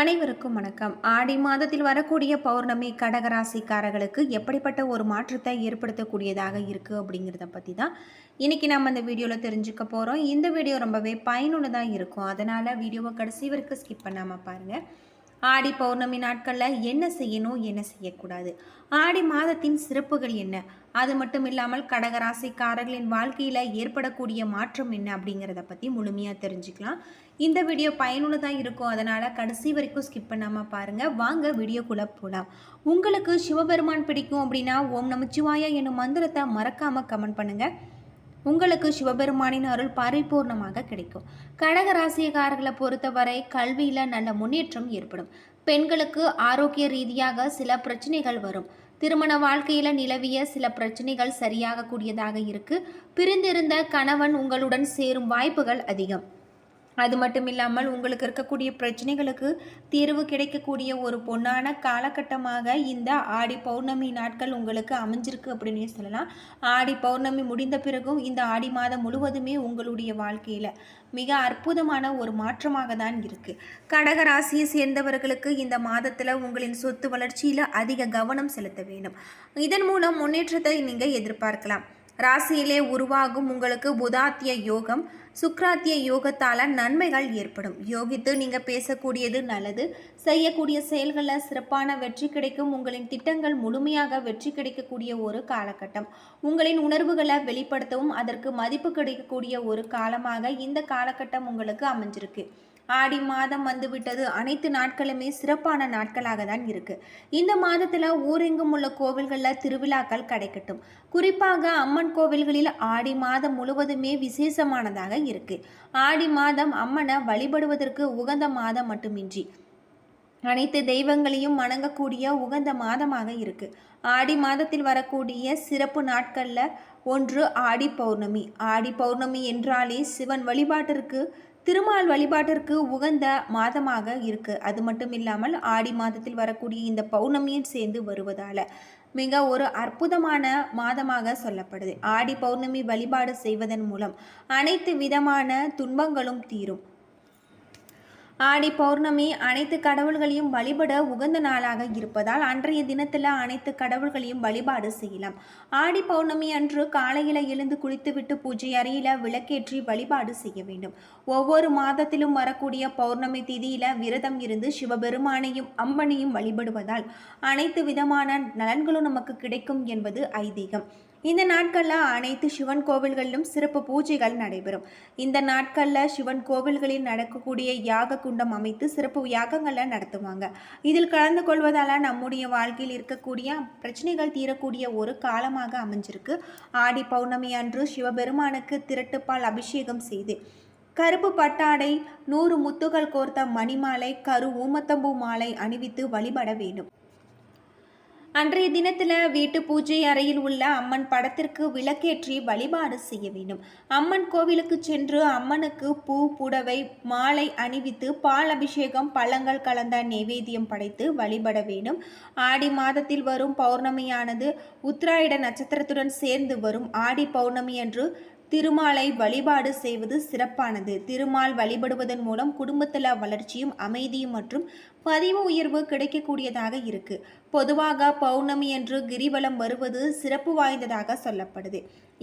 அனைவருக்கும் வணக்கம். ஆடி மாதத்தில் வரக்கூடிய பௌர்ணமி கடகராசிக்காரர்களுக்கு எப்படிப்பட்ட ஒரு மாற்றத்தை ஏற்படுத்தக்கூடியதாக இருக்குது அப்படிங்கிறத பற்றி தான் இன்றைக்கி நம்ம இந்த வீடியோவில் தெரிஞ்சுக்க போகிறோம் இந்த வீடியோ ரொம்பவே பயனுள்ளதாக இருக்கும். அதனால் வீடியோவை கடைசி வரைக்கும் ஸ்கிப் பண்ணாமல் பாருங்கள் ஆடி பௌர்ணமி நாட்களில் என்ன செய்யணும் என்ன செய்யக்கூடாது? ஆடி மாதத்தின் சிறப்புகள் என்ன? அது மட்டும் இல்லாமல் கடகராசிக்காரர்களின் வாழ்க்கையில் ஏற்படக்கூடிய மாற்றம் என்ன அப்படிங்கிறத பற்றி முழுமையாக தெரிஞ்சுக்கலாம். இந்த வீடியோ பயனுள்ளதாக இருக்கும். அதனால் கடைசி வரைக்கும் ஸ்கிப் பண்ணாமல் பாருங்கள் வாங்க வீடியோக்குள்ளே போகலாம் உங்களுக்கு சிவபெருமான் பிடிக்கும் அப்படின்னா ஓம் நமச்சிவாயா என்னும் மந்திரத்தை மறக்காமல் கமெண்ட் பண்ணுங்கள் உங்களுக்கு சிவபெருமானின் அருள் பரிபூர்ணமாக கிடைக்கும். கடக ராசியக்காரர்களை பொறுத்தவரை கல்வியில் நல்ல முன்னேற்றம் ஏற்படும். பெண்களுக்கு ஆரோக்கிய ரீதியாக சில பிரச்சனைகள் வரும். திருமண வாழ்க்கையில் நிலவிய சில பிரச்சனைகள் சரியாகக்கூடியதாக இருக்கு. பிரிந்திருந்த கணவன் உங்களுடன் சேரும் வாய்ப்புகள் அதிகம். அது மட்டும் இல்லாமல் உங்களுக்கு இருக்கக்கூடிய பிரச்சனைகளுக்கு தீர்வு கிடைக்கக்கூடிய ஒரு பொன்னான காலகட்டமாக இந்த ஆடி பௌர்ணமி நாட்கள் உங்களுக்கு அமைஞ்சிருக்கு அப்படின்னு சொல்லலாம். ஆடி பௌர்ணமி முடிந்த பிறகும் இந்த ஆடி மாதம் முழுவதுமே உங்களுடைய வாழ்க்கையில் மிக அற்புதமான ஒரு மாற்றமாக தான் இருக்குது கடக ராசியை சேர்ந்தவர்களுக்கு இந்த மாதத்தில் உங்களின் சொத்து வளர்ச்சியில் அதிக கவனம் செலுத்த வேண்டும். இதன் மூலம் முன்னேற்றத்தை நீங்கள் எதிர்பார்க்கலாம். ராசியிலே உருவாகும் உங்களுக்கு புதாத்திய யோகம் சுக்ராத்திய யோகத்தால் நன்மைகள் ஏற்படும். யோகித்து நீங்கள் பேசக்கூடியது நல்லது. செய்யக்கூடிய செயல்களில் சிறப்பான வெற்றி கிடைக்கும். உங்களின் திட்டங்கள் முழுமையாக வெற்றி கிடைக்கக்கூடிய ஒரு காலகட்டம். உங்களின் உணர்வுகளை வெளிப்படுத்தவும் அதற்கு மதிப்பு கிடைக்கக்கூடிய ஒரு காலமாக இந்த காலகட்டம் உங்களுக்கு அமைஞ்சிருக்கு. ஆடி மாதம் வந்துவிட்டது. அனைத்து நாட்களுமே சிறப்பான நாட்களாக தான் இருக்குது இந்த மாதத்தில் ஊரெங்கும் உள்ள கோவில்களில் திருவிழாக்கள் கிடைக்கட்டும். குறிப்பாக அம்மன் கோவில்களில் ஆடி மாதம் முழுவதுமே விசேஷமானதாக இருக்குது ஆடி மாதம் அம்மனை வழிபடுவதற்கு உகந்த மாதம் மட்டுமின்றி அனைத்து தெய்வங்களையும் வணங்கக்கூடிய உகந்த மாதமாக இருக்கு. ஆடி மாதத்தில் வரக்கூடிய சிறப்பு நாட்களில் ஒன்று ஆடி பௌர்ணமி. ஆடி பௌர்ணமி என்றாலே சிவன் வழிபாட்டிற்கு திருமால் வழிபாட்டிற்கு உகந்த மாதமாக இருக்கு. அது மட்டும் இல்லாமல் ஆடி மாதத்தில் வரக்கூடிய இந்த பௌர்ணமியும் சேர்ந்து வருவதால மிக ஒரு அற்புதமான மாதமாக சொல்லப்படுது. ஆடி பௌர்ணமி வழிபாடு செய்வதன் மூலம் அனைத்து விதமான துன்பங்களும் தீரும். ஆடி பௌர்ணமி அனைத்து கடவுள்களையும் வழிபட உகந்த நாளாக இருப்பதால் அன்றைய தினத்தில் அனைத்து கடவுள்களையும் வழிபாடு செய்யலாம். ஆடி பௌர்ணமி அன்று காலையில் எழுந்து குளித்துவிட்டு பூஜை அறையில் விளக்கேற்றி வழிபாடு செய்ய வேண்டும். ஒவ்வொரு மாதத்திலும் வரக்கூடிய பௌர்ணமி திதியில் விரதம் இருந்து சிவபெருமானையும் அம்மனையும் வழிபடுவதால் அனைத்து விதமான நலன்களும் நமக்கு கிடைக்கும் என்பது ஐதீகம். இந்த நாட்களில் அனைத்து சிவன் கோவில்களிலும் சிறப்பு பூஜைகள் நடைபெறும். இந்த நாட்களில் சிவன் கோவில்களில் நடக்கக்கூடிய யாக குண்டம் அமைத்து சிறப்பு யாகங்களை நடத்துவாங்க. இதில் கலந்து கொள்வதால் நம்முடைய வாழ்க்கையில் இருக்கக்கூடிய பிரச்சனைகள் தீரக்கூடிய ஒரு காலமாக அமைஞ்சிருக்கு. ஆடி பௌர்ணமி அன்று சிவபெருமானுக்கு திரட்டுப்பால் அபிஷேகம் செய்து கருப்பு பட்டாடை நூறு முத்துகள் கோர்த்த மணிமாலை கரு ஊமத்தம்பூ மாலை அணிவித்து வழிபட வேண்டும். அன்றைய தினத்தில் வீட்டு பூஜை அறையில் உள்ள அம்மன் படத்திற்கு விளக்கேற்றி வழிபாடு செய்ய வேண்டும். அம்மன் கோவிலுக்கு சென்று அம்மனுக்கு பூ புடவை மாலை அணிவித்து பால் அபிஷேகம் பழங்கள் கலந்த நைவேத்தியம் படைத்து வழிபட வேண்டும். ஆடி மாதத்தில் வரும் பௌர்ணமியானது உத்ராயிட நட்சத்திரத்துடன் சேர்ந்து வரும் ஆடி பௌர்ணமி அன்று திருமாலை வழிபாடு செய்வது சிறப்பானது. திருமால் வழிபடுவதன் மூலம் குடும்பத்தில் வளர்ச்சியும் அமைதியும் மற்றும் பதிவு உயர்வு கிடைக்கக்கூடியதாக இருக்கு. பொதுவாக பௌர்ணமி என்று கிரிவலம் வருவது சிறப்பு வாய்ந்ததாக சொல்லப்படுது.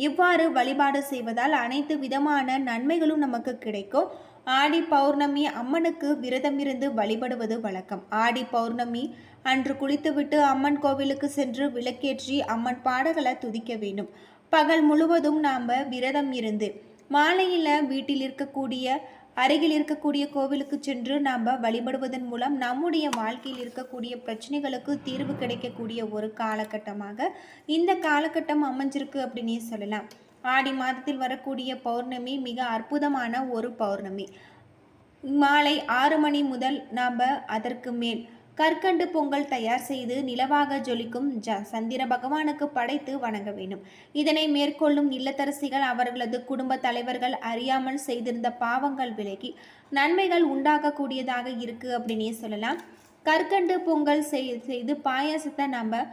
இவ்வாறு வழிபாடு செய்வதால் அனைத்து விதமான நன்மைகளும் நமக்கு கிடைக்கும். ஆடி பௌர்ணமி அம்மனுக்கு விரதம் இருந்து வழிபடுவது வழக்கம். ஆடி பௌர்ணமி அன்று குளித்துவிட்டு அம்மன் கோவிலுக்கு சென்று விளக்கேற்றி அம்மன் பாடகளை துதிக்க வேண்டும். பகல் முழுவதும் நாம் விரதம் இருந்து மாலையில் வீட்டில் இருக்கக்கூடிய அருகில் இருக்கக்கூடிய கோவிலுக்கு சென்று நாம் வழிபடுவதன் மூலம் நம்முடைய வாழ்க்கையில் இருக்கக்கூடிய பிரச்சனைகளுக்கு தீர்வு கிடைக்கக்கூடிய ஒரு காலகட்டமாக இந்த காலகட்டம் அமைஞ்சிருக்கு அப்படின்னே சொல்லலாம். ஆடி மாதத்தில் வரக்கூடிய பௌர்ணமி மிக அற்புதமான ஒரு பௌர்ணமி. மாலை ஆறு மணி முதல் நாம் அதற்கு மேல் கற்கண்டு பொங்கல் தயார் செய்து நிலவாக ஜொலிக்கும் ஜ சந்திர பகவானுக்கு படைத்து வணங்க வேண்டும். இதனை மேற்கொள்ளும் இல்லத்தரசிகள் அவர்களது குடும்ப தலைவர்கள் அறியாமல் செய்திருந்த பாவங்கள் விலகி நன்மைகள் உண்டாகக்கூடியதாக இருக்கு அப்படின்னே சொல்லலாம். கற்கண்டு பொங்கல் செய்து பாயாசத்தை நம்ம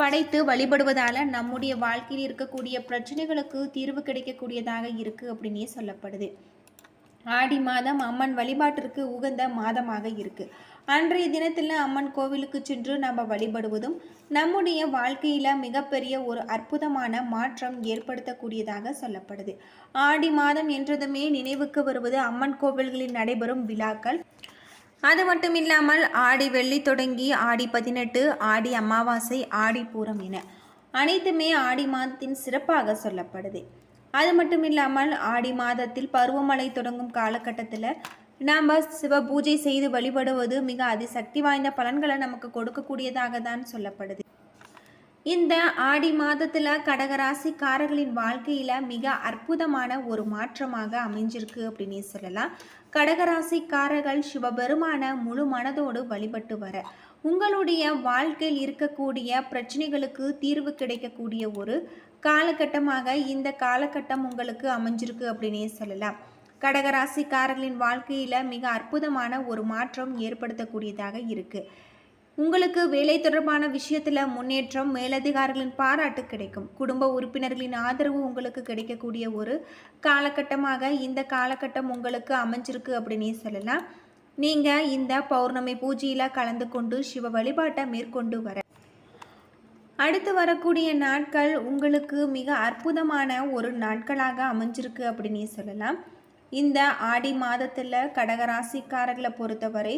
படைத்து வழிபடுவதால் நம்முடைய வாழ்க்கையில் இருக்கக்கூடிய பிரச்சனைகளுக்கு தீர்வு கிடைக்கக்கூடியதாக இருக்குது அப்படின்னே சொல்லப்படுது. ஆடி மாதம் அம்மன் வழிபாட்டிற்கு உகந்த மாதமாக இருக்கு. அன்றைய தினத்தில் அம்மன் கோவிலுக்கு சென்று நம்ம வழிபடுவதும் நம்முடைய வாழ்க்கையில் மிகப்பெரிய ஒரு அற்புதமான மாற்றம் ஏற்படுத்தக்கூடியதாக சொல்லப்படுது. ஆடி மாதம் என்றதுமே நினைவுக்கு வருவது அம்மன் கோவில்களில் நடைபெறும் விழாக்கள். அது மட்டும் இல்லாமல் ஆடி வெள்ளி தொடங்கி ஆடி பதினெட்டு ஆடி அமாவாசை ஆடி பூரம் என அனைத்துமே ஆடி மாதத்தின் சிறப்பாக சொல்லப்படுது. அது மட்டும் இல்லாமல் ஆடி மாதத்தில் பருவமழை தொடங்கும் காலகட்டத்தில் நாம் சிவ பூஜை செய்து வழிபடுவது மிக அதிசக்தி வாய்ந்த பலன்களை நமக்கு கொடுக்கக்கூடியதாக தான் சொல்லப்படுது. இந்த ஆடி மாதத்தில் கடகராசிக்காரர்களின் வாழ்க்கையில் மிக அற்புதமான ஒரு மாற்றமாக அமைஞ்சிருக்கு அப்படின்னு சொல்லலாம். கடகராசிக்காரர்கள் சிவபெருமான முழு மனதோடு வழிபட்டு வர உங்களுடைய வாழ்க்கையில் இருக்கக்கூடிய பிரச்சனைகளுக்கு தீர்வு கிடைக்கக்கூடிய ஒரு காலகட்டமாக இந்த காலகட்டம் உங்களுக்கு அமைஞ்சிருக்கு அப்படின்னே சொல்லலாம். கடகராசிக்காரர்களின் வாழ்க்கையில் மிக அற்புதமான ஒரு மாற்றம் ஏற்படுத்தக்கூடியதாக இருக்குது உங்களுக்கு வேலை தொடர்பான விஷயத்தில் முன்னேற்றம் மேலதிகாரிகளின் பாராட்டு கிடைக்கும். குடும்ப உறுப்பினர்களின் ஆதரவு உங்களுக்கு கிடைக்கக்கூடிய ஒரு காலகட்டமாக இந்த காலகட்டம் உங்களுக்கு அமைஞ்சிருக்கு அப்படின்னு சொல்லலாம். நீங்கள் இந்த பௌர்ணமி பூஜையில் கலந்து கொண்டு சிவ வழிபாட்டை மேற்கொண்டு வர. அடுத்து வரக்கூடிய நாட்கள் உங்களுக்கு மிக அற்புதமான ஒரு நாட்களாக அமைஞ்சிருக்கு அப்படின்னு சொல்லலாம். இந்த ஆடி மாதத்தில் கடகராசிக்காரர்களை பொறுத்தவரை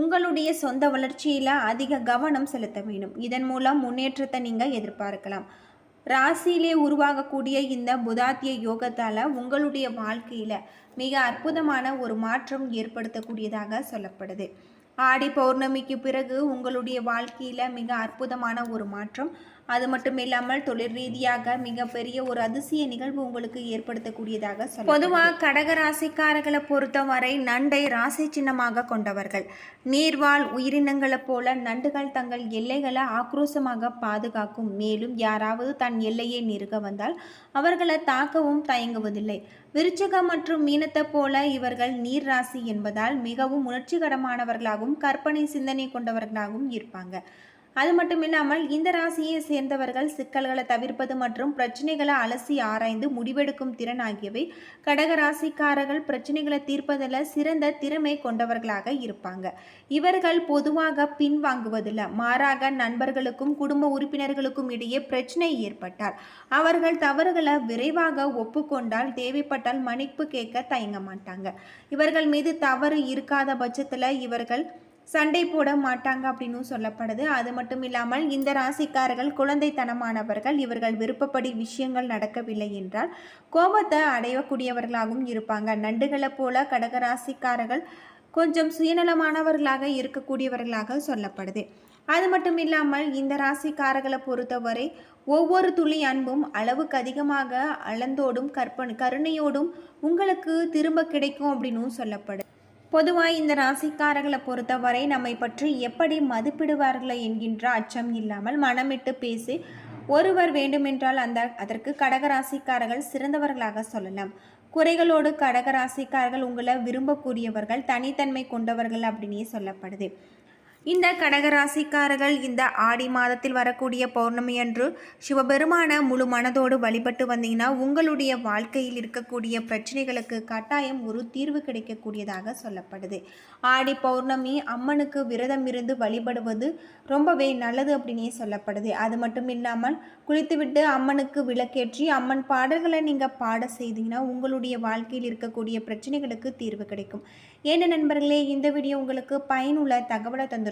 உங்களுடைய சொந்த வளர்ச்சியில் அதிக கவனம் செலுத்த வேண்டும். இதன் மூலம் முன்னேற்றத்தை நீங்கள் எதிர்பார்க்கலாம். ராசியிலே உருவாகக்கூடிய இந்த புதாத்திய யோகத்தால் உங்களுடைய வாழ்க்கையில் மிக அற்புதமான ஒரு மாற்றம் ஏற்படுத்தக்கூடியதாக சொல்லப்படுது. ஆடி பௌர்ணமிக்கு பிறகு உங்களுடைய வாழ்க்கையில் மிக அற்புதமான ஒரு மாற்றம் அது மட்டும் இல்லாமல் தொழில் ரீதியாக மிகப்பெரிய ஒரு அதிசய நிகழ்வு உங்களுக்கு ஏற்படுத்தக்கூடியதாக சொல்ல பொதுவாக கடகராசிக்காரர்களை பொறுத்தவரை நண்டை ராசி சின்னமாக கொண்டவர்கள். நீர்வாழ் உயிரினங்களைப் போல நண்டுகள் தங்கள் எல்லைகளை ஆக்ரோஷமாக பாதுகாக்கும். மேலும் யாராவது தன் எல்லையை நெருங்க வந்தால் அவர்களை தாக்கவும் தயங்குவதில்லை. விருச்சகம் மற்றும் மீனத்தை போல இவர்கள் நீர் ராசி என்பதால் மிகவும் உணர்ச்சிகரமானவர்களாகவும் கற்பனை சிந்தனை கொண்டவர்களாகவும் இருப்பாங்க. அது மட்டும் இல்லாமல் இந்த ராசியை சேர்ந்தவர்கள் சிக்கல்களை தவிர்ப்பது மற்றும் பிரச்சனைகளை அலசி ஆராய்ந்து முடிவெடுக்கும் திறன் ஆகியவை கடக ராசிக்காரர்கள் பிரச்சனைகளை தீர்ப்பதில் சிறந்த திறமை கொண்டவர்களாக இருப்பாங்க. இவர்கள் பொதுவாக பின்வாங்குவதில்லை. மாறாக நண்பர்களுக்கும் குடும்ப உறுப்பினர்களுக்கும் இடையே பிரச்சனை ஏற்பட்டால் அவர்கள் தவறுகளை விரைவாக ஒப்புக்கொண்டால் தேவைப்பட்டால் மன்னிப்பு கேட்க தயங்க மாட்டாங்க. இவர்கள் மீது தவறு இருக்காத பட்சத்தில் இவர்கள் சண்டை போட மாட்டாங்க அப்படின்னு சொல்லப்படுது. அது மட்டும் இல்லாமல் இந்த ராசிக்காரர்கள் குழந்தைத்தனமானவர்கள் இவர்கள் விருப்பப்படி விஷயங்கள் நடக்கவில்லை என்றால் கோபத்தை அடையக்கூடியவர்களாகவும் இருப்பாங்க. நண்டுகளை போல கடக ராசிக்காரர்கள் கொஞ்சம் சுயநலமானவர்களாக இருக்கக்கூடியவர்களாக சொல்லப்படுது. அது மட்டும் இல்லாமல் இந்த ராசிக்காரர்களை பொறுத்தவரை ஒவ்வொரு துளி அன்பும் அளவுக்கு அதிகமாக அளந்தோடும் கற்பனை கருணையோடும் உங்களுக்கு திரும்ப கிடைக்கும் அப்படின்னும் சொல்லப்படுது. பொதுவாக இந்த ராசிக்காரர்களை பொறுத்தவரை நம்மை பற்றி எப்படி மதிப்பிடுவார்கள் என்கின்ற அச்சம் இல்லாமல் மனமிட்டு பேசி ஒருவர் வேண்டுமென்றால் அந்த அதற்கு கடகராசிக்காரர்கள் சிறந்தவர்களாக சொல்லலாம். குறைகளோடு கடகராசிக்காரர்கள் உங்களை விரும்பக்கூடியவர்கள் தனித்தன்மை கொண்டவர்கள் அப்படின்னே சொல்லப்படுது. இந்த கடகராசிக்காரர்கள் இந்த ஆடி மாதத்தில் வரக்கூடிய பௌர்ணமி அன்று சிவபெருமான முழு மனதோடு வழிபட்டு வந்தீங்கன்னா உங்களுடைய வாழ்க்கையில் இருக்கக்கூடிய பிரச்சனைகளுக்கு கட்டாயம் ஒரு தீர்வு கிடைக்கக்கூடியதாக சொல்லப்படுது. ஆடி பௌர்ணமி அம்மனுக்கு விரதம் இருந்து வழிபடுவது ரொம்பவே நல்லது அப்படின்னே சொல்லப்படுது. அது மட்டும் இல்லாமல் குளித்துவிட்டு அம்மனுக்கு விளக்கேற்றி அம்மன் பாடல்களை நீங்கள் பாட செய்தீங்கன்னா உங்களுடைய வாழ்க்கையில் இருக்கக்கூடிய பிரச்சனைகளுக்கு தீர்வு கிடைக்கும். என்ன நண்பர்களே இந்த வீடியோ உங்களுக்கு பயனுள்ள தகவலை